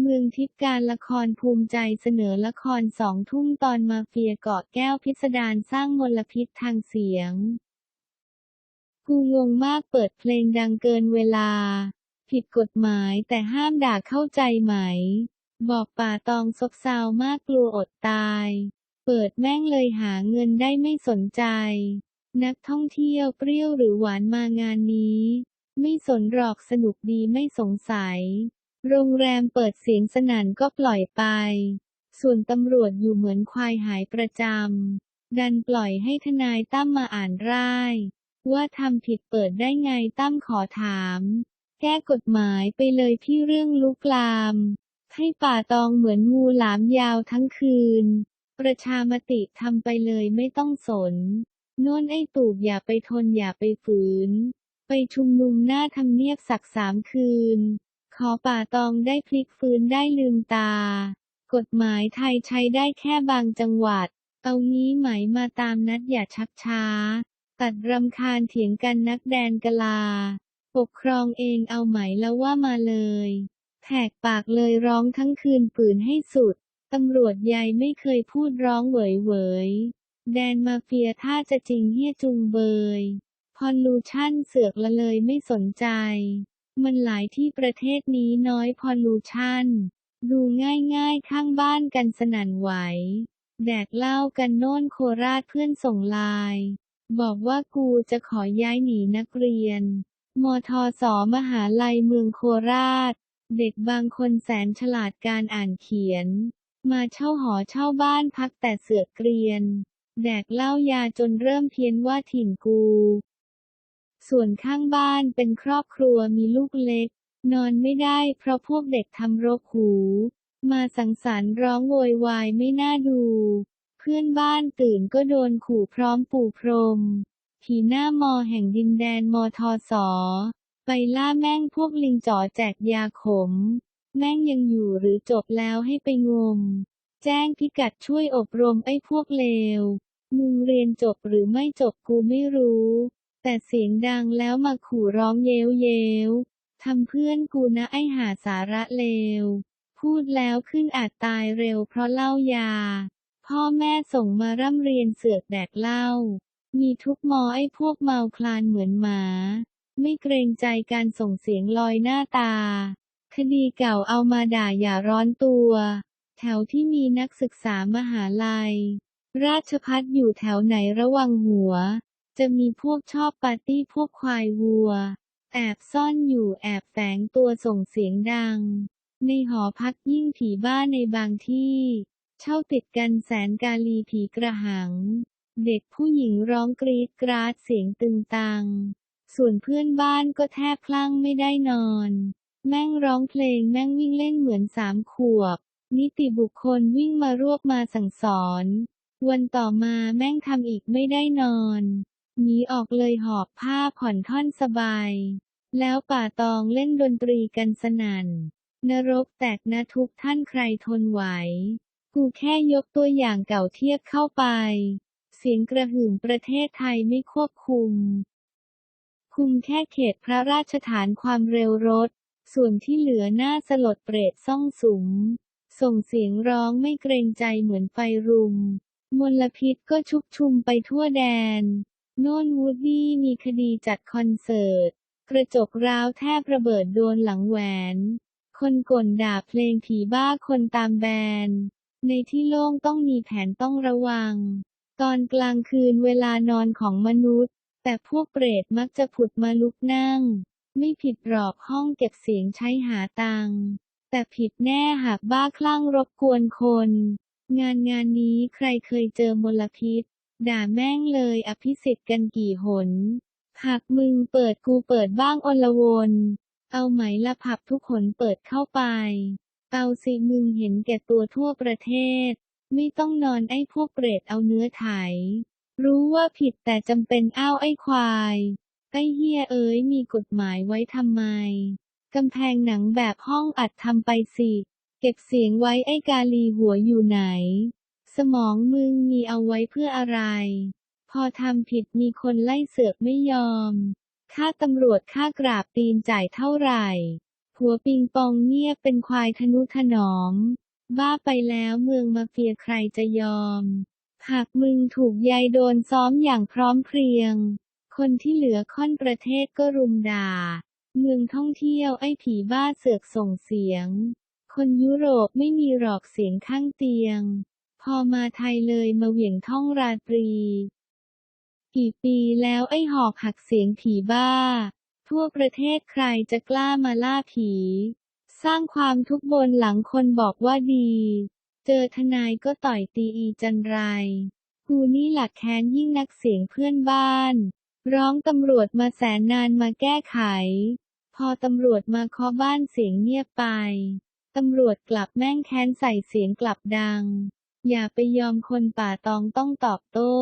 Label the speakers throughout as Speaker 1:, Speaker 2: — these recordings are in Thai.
Speaker 1: เมืองทิพย์การละครภูมิใจเสนอละครสองทุ่มตอนมาเฟียเกาะแก้วพิสดารสร้างมลพิษทางเสียง กูงงมากเปิดเพลงดังเกินเวลา ผิดกฎหมายแต่ห้ามด่าเข้าใจไหม บอกป่าตองซบเซามากกลัวอดตาย เปิดแม่งเลยหาเงินได้ไม่สนใจ นักท่องเที่ยวเปรี้ยวหรือหวานมางานนี้ ไม่สนหรอกสนุกดีไม่สงสัย โรงแรมเปิดเสียงสนั่นก็ปล่อยไป ส่วนตำรวจอยู่เหมือนควายหายประจำ ดันปล่อยให้ทนายตั้มมาอ่านร่าย ว่าทำผิดเปิดได้ไงตั้มขอถาม แก้กฎหมายไปเลยพี่เรื่องลุกลาม ให้ป่าตองเหมือนงูหลามยาวทั้งคืน ประชามติทำไปเลยไม่ต้องสนโน่นไอ้ตูบอย่าไปทนอย่าไปฝืน ไปชุมนุมหน้าทำเนียบสักสามคืน ขอป่าตองได้พลิกฟื้นได้ลืมตา กฎหมายไทยใช้ได้แค่บางจังหวัด เอางี้ไหมมาตามนัดอย่าชักช้า ตัดรำคาญเถียงกันนักแดนกลา ปกครองเองเอาไหมแล้วว่ามาเลยแหกปากเลยร้องทั้งคืนปืนให้สุด ตำรวจใหญ่ไม่เคยพูดร้องเหวยเหวยแดนมาเฟียถ้าจะจริงเฮียจุงเบย พอลูชั่นเสือกละเลยไม่สนใจ มันหลายที่ประเทศนี้น้อยพอลูชันดูง่ายๆข้างบ้านกันสนั่นไหว แดกเหล้ากันโน่นโคราชเพื่อนส่งไลน์บอกว่ากูจะขอย้ายหนีนักเรียน มทสมหาลัยเมืองโคราช เด็กบางคนแสนฉลาดการอ่านเขียน มาเช่าหอเช่าบ้านพักแต่เสือกเกรียน แดกเหล้ายาจนเริ่มเพี้ยนว่าถิ่นกู ส่วนข้างบ้านเป็นครอบครัวมีลูกเล็ก นอนไม่ได้เพราะพวกเด็กทำรกหู มาสังสรรค์ร้องโวยวายไม่น่าดู เพื่อนบ้านตื่นก็โดนขู่พร้อมปู่พรม ผีหน้ามอแห่งดินแดนมอทอสอไปล่าแม่งพวกลิงจ๋อแจกยาขม แม่งยังอยู่หรือจบแล้วให้ไปงม แจ้งพิกัดช่วยอบรมไอ้พวกเลว มึงเรียนจบหรือไม่จบกูไม่รู้ แต่เสียงดังแล้วมาขู่ร้องเย้วเย้วทำเพื่อนกูนะไอหาสาระเลว พูดแล้วขึ้นอาจตายเร็วเพราะเหล้ายา พ่อแม่ส่งมาร่ำเรียนเสือกแดกเหล้า มีทุกมอไอพวกเมาคลานเหมือนหมา ไม่เกรงใจการส่งเสียงลอยหน้าตา คดีเก่าเอามาด่าอย่าร้อนตัว แถวที่มีนักศึกษามหาลัย ราชพัฒอยู่แถวไหนระวังหัว จะมีพวกชอบปาร์ตี้พวกควายวัว แอบซ่อนอยู่แอบแฝงตัวส่งเสียงดัง ในหอพักยิ่งผีบ้าในบางที่ เช่าติดกันแสนกาลีผีกระหัง เด็กผู้หญิงร้องกรีดกราดเสียงตึงตัง ส่วนเพื่อนบ้านก็แทบคลั่งไม่ได้นอน แม่งร้องเพลงแม่งวิ่งเล่นเหมือนสามขวบ นิติบุคคลวิ่งมารวบมาสั่งสอนวันต่อมาแม่งทำอีกไม่ได้นอน นีออกเลยหอบผ้าผ่อนท่อนสบาย แล้วป่าตองเล่นดนตรีกันสนั่น นรกแตกนะทุกท่านใครทนไหว กูแค่ยกตัวอย่างเก่าเทียบเข้าไป เสียงกระหึ่มประเทศไทยไม่ควบคุม คุมแค่เขตพระราชฐานความเร็วรถ ส่วนที่เหลือหน้าสลดเปรตซ่องสุม ส่งเสียงร้องไม่เกรงใจเหมือนไฟรุม มลพิษก็ชุกชุมไปทั่วแดน โน่นวูดดี้มีคดีจัดคอนเสิร์ต กระจกร้าวแทบระเบิดโดนหลังแหวน คนก่นด่าเพลงผีบ้าคนตามแบน ในที่โล่งต้องมีแผนต้องระวัง ตอนกลางคืนเวลานอนของมนุษย์ แต่พวกเปรตมักจะผุดมาลุกนั่ง ไม่ผิดหรอกห้องเก็บเสียงใช้หาตังแต่ผิดแน่หากบ้าคลั่งรบกวนคน งานงานนี้ใครเคยเจอมลพิษ ด่าแม่งเลยอภิสิทธิ์กันกี่หน หากมึงเปิดกูเปิดบ้างอลวนเอาไหมละผับทุกคนเปิดเข้าไป เอาสิมึงเห็นแก่ตัวทั่วประเทศ ไม่ต้องนอนไอ้พวกเปรตเอาเนื้อไถ รู้ว่าผิดแต่จำเป็นอ้าวไอ้ควายไอ้เฮียเอ๋ยมีกฎหมายไว้ทำไม กำแพงหนังแบบห้องอัดทำไปสิ เก็บเสียงไว้ไอ้กาลีหัวอยู่ไหน สมองมึงมีเอาไว้เพื่ออะไร พอทำผิดมีคนไล่เสือกไม่ยอม ค่าตำรวจค่ากราบตีนจ่ายเท่าไหร่ หัวปิงปองเงียบเป็นควายทนุถนอม บ้าไปแล้วเมืองมาเฟียใครจะยอม หากมึงถูกยายโดนซ้อมอย่างพร้อมเพรียง คนที่เหลือค่อนประเทศก็รุมด่า เมืองท่องเที่ยวไอ้ผีบ้าเสือกส่งเสียง คนยุโรปไม่มีหรอกเสียงข้างเตียง พอมาไทยเลยมาเหวี่ยงท่องราตรี กี่ปีแล้วไอ้หอกหักเสียงผีบ้า ทั่วประเทศใครจะกล้ามาล่าผี สร้างความทุกข์บนหลังคนบอกว่าดี เจอทนายก็ต่อยตีอีจันไร กูนี่หลักแค้นยิ่งนักเสียงเพื่อนบ้าน ร้องตำรวจมาแสนนานมาแก้ไข พอตำรวจมาเคาะบ้านเสียงเงียบไป ตำรวจกลับแม่งแค้นใส่เสียงกลับดัง อย่าไปยอมคนป่าตองต้องตอบโต้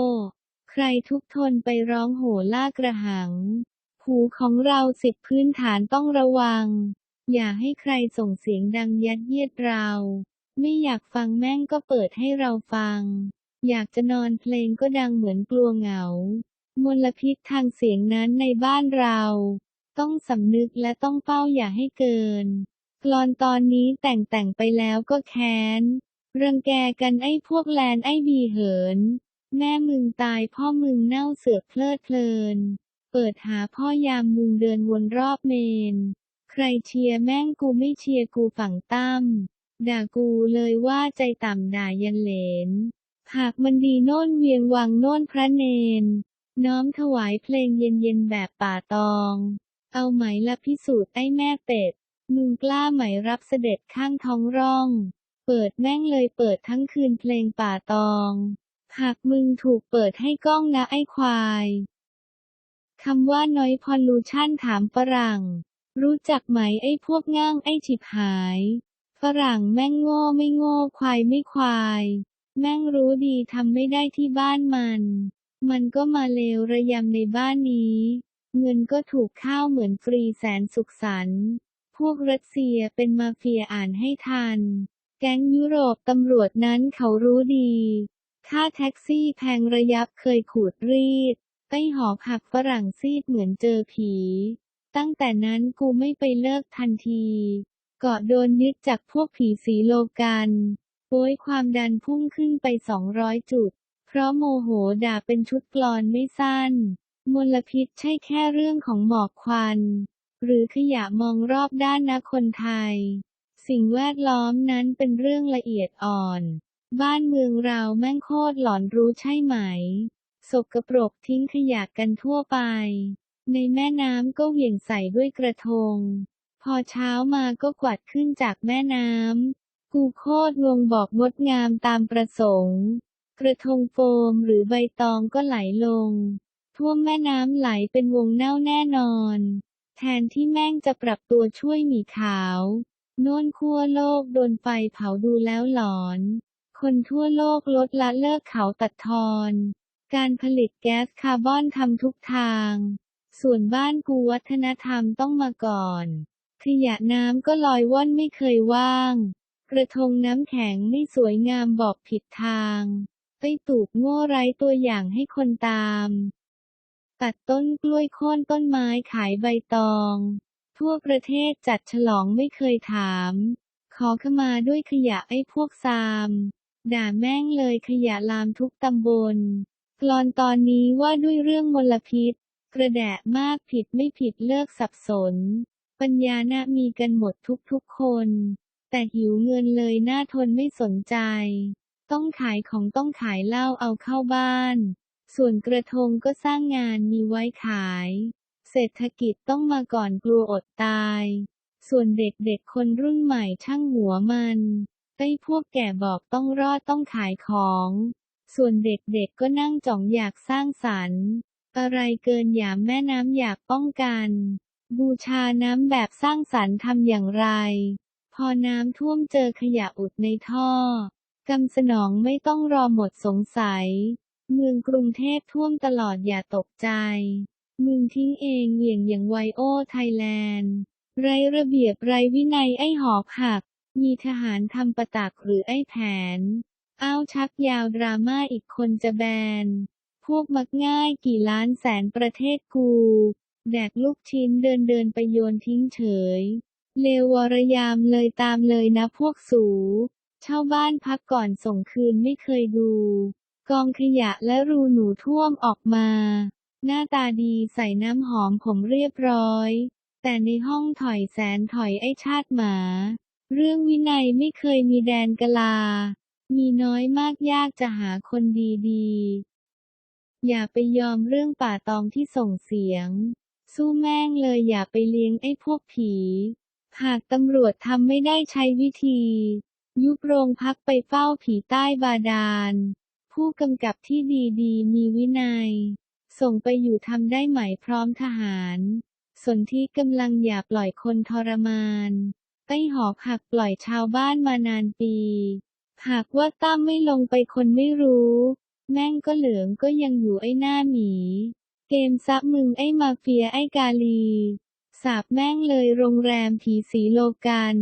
Speaker 1: ใครทุกทนไปร้องโห่ล่ากระหัง หูของเราสิบพื้นฐานต้องระวัง อย่าให้ใครส่งเสียงดังยัดเยียดเรา ไม่อยากฟังแม่งก็เปิดให้เราฟัง อยากจะนอนเพลงก็ดังเหมือนกลัวเหงา มลพิษทางเสียงนั้นในบ้านเรา ต้องสำนึกและต้องเป้าอย่าให้เกิน กลอนตอนนี้แต่งแต่งไปแล้วก็แค้น รังแกกันไอ้พวกแลนไอ้บีเหิน แม่มึงตายพ่อมึงเน่าเสือกเพลิดเพลิน เปิดหาพ่อยามมึงเดินวนรอบเมน ใครเชียร์แม่งกูไม่เชียร์กูฝั่งตั้มด่ากูเลยว่าใจต่ำด่ายันเหลน หากมันดีโน่นเวียงวังโน่นพระเนน น้อมถวายเพลงเย็นๆแบบป่าตอง เอาไหมละพิสูจน์ไอ้แม่เป็ด มึงกล้าไหมรับเสด็จข้างท้องร่อง เปิดแม่งเลยเปิดทั้งคืนเพลงป่าตอง หากมึงถูกเปิดให้กล้องนะไอ้ควายคำว่าน้อยพอลูชั่นถามฝรั่ง รู้จักไหมไอ้พวกง่างไอ้ฉิบหาย ฝรั่งแม่งโง่ไม่โง่ควายไม่ควาย แม่งรู้ดีทำไม่ได้ที่บ้านมัน มันก็มาเลวระยำในบ้านนี้ เงินก็ถูกข้าวเหมือนฟรีแสนสุขสันต์พวกรัสเซียเป็นมาเฟียอ่านให้ทัน แก๊งยุโรปตำรวจนั้นเขารู้ดี ค่าแท็กซี่แพงระยับเคยขูดรีดไต้หอกหักฝรั่งซีดเหมือนเจอผี ตั้งแต่นั้นกูไม่ไปเลิกทันที เกาะโดนยึดจากพวกผีสีโลกันโป้ยความดันพุ่งขึ้นไป 200 จุด เพราะโมโหด่าเป็นชุดกลอนไม่สั้น มลพิษใช่แค่เรื่องของหมอกควัน หรือขยะมองรอบด้านนะคนไทย สิ่งแวดล้อมนั้นเป็นเรื่องละเอียดอ่อน บ้านเมืองเราแม่งโคตรหลอนรู้ใช่ไหม สกปรกทิ้งขยะกันทั่วไป ในแม่น้ำก็เหวี่ยงใส่ด้วยกระทง พอเช้ามาก็กวาดขึ้นจากแม่น้ำ กูโคตรงงบอกงดงามตามประสงค์ กระทงโฟมหรือใบตองก็ไหลลง ท่วมแม่น้ำไหลเป็นวงแน่วแน่นอนแทนที่แม่งจะปรับตัวช่วยหมีขาว โน่นขั้วโลกโดนไฟเผาดูแล้วหลอน คนทั่วโลกลดละเลิกเขาตัดทอน การผลิตแก๊สคาร์บอนทำทุกทาง ส่วนบ้านกูวัฒนธรรมต้องมาก่อน ขยะน้ำก็ลอยว่อนไม่เคยว่าง กระทงน้ำแข็งไม่สวยงามบอกผิดทางไปตูบโง่ไร้ตัวอย่างให้คนตาม ตัดต้นกล้วยโค่นต้นไม้ขายใบตอง ทั่วประเทศจัดฉลองไม่เคยถาม ขอขมาด้วยขยะไอ้พวกซาม ด่าแม่งเลยขยะลามทุกตำบล กลอนตอนนี้ว่าด้วยเรื่องมลพิษ กระแดะมากผิดไม่ผิดเลิกสับสน ปัญญานะมีกันหมดทุกๆคน แต่หิวเงินเลยหน่าทนไม่สนใจ ต้องขายของต้องขายเหล้าเอาเข้าบ้าน ส่วนกระทงก็สร้างงานมีไว้ขาย เศรษฐกิจต้องมาก่อนกลัวอดตาย ส่วนเด็กๆคนรุ่นใหม่ช่างหัวมันไต้พวกแก่บอกต้องรอดต้องขายของ ส่วนเด็กๆก็นั่งจ่องอยากสร้างสรรค์ อะไรเกินหยามแม่น้ำอยากป้องกัน บูชาน้ำแบบสร้างสรรค์ทำอย่างไร พอน้ำท่วมเจอขยะอุดในท่อกำสนองไม่ต้องรอหมดสงสัย เมืองกรุงเทพท่วมตลอดอย่าตกใจ มึงทิ้งเองเหวี่ยงอย่างไวโอไทยแลนด์ ไรระเบียบไรวินัยไอ้หอกหัก มีทหารทำประตักหรือไอ้แผน อ้าวชักยาวดราม่าอีกคนจะแบน พวกมักง่ายกี่ล้านแสนประเทศกู แดกลูกชิ้นเดินเดินไปโยนทิ้งเฉย เลววรยามเลยตามเลยนะพวกสูเช่าบ้านพักก่อนส่งคืนไม่เคยดู กองขยะและรูหนูท่วมออกมา หน้าตาดีใส่น้ำหอมผมเรียบร้อย แต่ในห้องถอยแสนถอยไอ้ชาติหมา เรื่องวินัยไม่เคยมีแดนกลา มีน้อยมากยากจะหาคนดีๆ อย่าไปยอมเรื่องป่าตองที่ส่งเสียง สู้แม่งเลยอย่าไปเลี้ยงไอ้พวกผี หากตำรวจทำไม่ได้ใช้วิธี ยุบโรงพักไปเฝ้าผีใต้บาดาล ผู้กำกับที่ดีๆ มีวินัย ส่งไปอยู่ทำได้ไหมพร้อมทหารสนที่กำลังอย่าปล่อยคนทรมานใต้หอกหักปล่อยชาวบ้านมานานปี หากว่าตั้มไม่ลงไปคนไม่รู้ แม่งก็เหลืองก็ยังอยู่ไอ้หน้าหมี เกมซับมึงไอ้มาเฟียไอ้กาลี สาบแม่งเลยโรงแรมผีสีโลกัน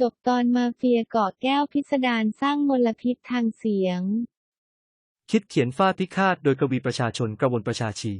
Speaker 1: จบตอนมาเฟียเกาะแก้วพิสดารสร้างมลพิษทางเสียง
Speaker 2: คิดเขียนฟาดพิฆาตโดยกวีประชาชนกระวนประชาชี